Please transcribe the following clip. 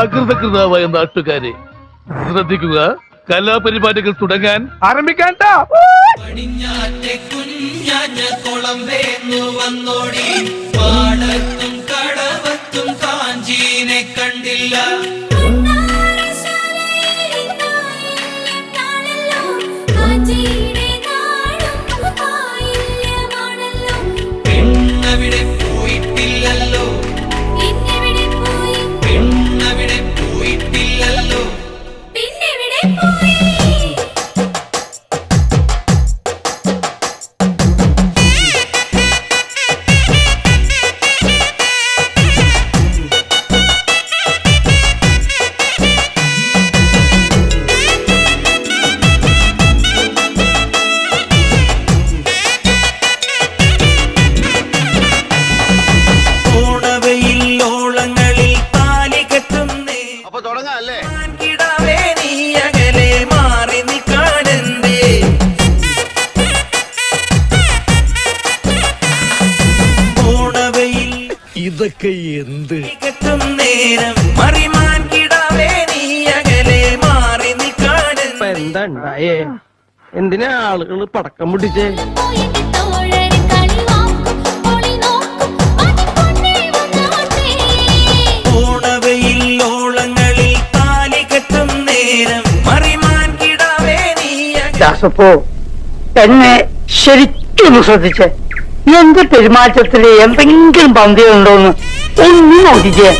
അകൃതകൃതാവായ നാട്ടുകാരെ ശ്രദ്ധിക്കുക കലാപരിപാടികൾ തുടങ്ങാൻ ആരംഭിക്കാൻ പടിഞ്ഞാറ്റെ കുഞ്ഞാഞ്ഞ കുളം വേന്നു വന്നോടി. പാടത്തും കടവത്തും കാഞ്ചീനെ കണ്ടില്ല. മാറി എന്ത് എന്താ ഉണ്ടായേ? എന്തിനാ ആളുകൾ പടക്കം പിടിച്ചേ? ദാസപ്പോ എന്നെ ശ്രദ്ധിച്ച് എന്റെ പെരുമാറ്റത്തിൽ എന്തെങ്കിലും പന്തിയുണ്ടോന്ന് ഒന്ന് നോക്കിക്കേ.